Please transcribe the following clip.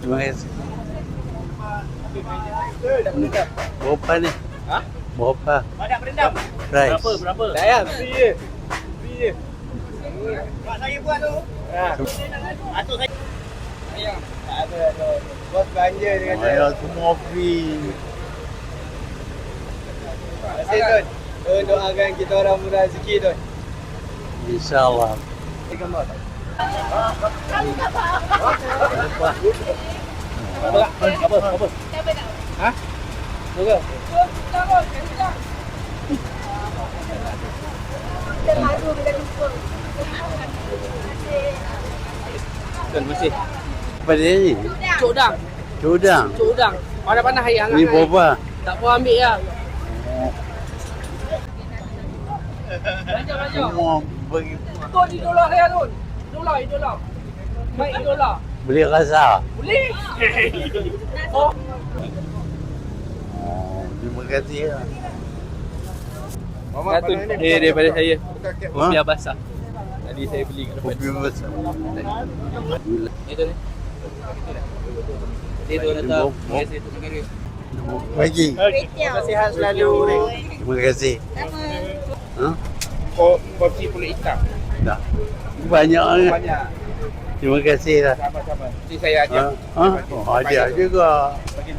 Terima kasih. Tak. Berapa ni? Ha? Berapa Ada berendam. price? Berapa? Berapa? Sayang, free je. Free je. Mak saya buat tu. Ha. Atuk saya. Sayang. Tak ada. Bos belanja dia kata. Ayah semua free. Terima kasih. Tun doakan kita orang murah rezeki Tun. InsyaAllah. Gambar. Apa? Apa? Apa? Ha? Berapa? Terima kasih. Apa dia ni? Cuk udang. Cudang. Cuk udang. Panas-panas hari hangat. Ni kan? berapa? Tak apa ambil ya. Belanja belanja. Semua bagi Tu di dolar saya tu. Dolar, dolar. Baik dolar. beli rasa. Boleh. Oh, Oh, terima kasih. lah. Satu dia daripada saya. Ha? Biar basah. Tadi saya beli kat depan. Kopi. Itu ni. Itu Terima datang. kasih. Terima kasih. Terima kasih. Pagi. Terima kasih selalu. Terima kasih. Ha? Kopi pulut hitam. Dah. Banyak sangat. Banyak. Terima kasih lah. Sama-sama. Nanti saya Ha? ajak. Ha? Oh, ada juga. Bagi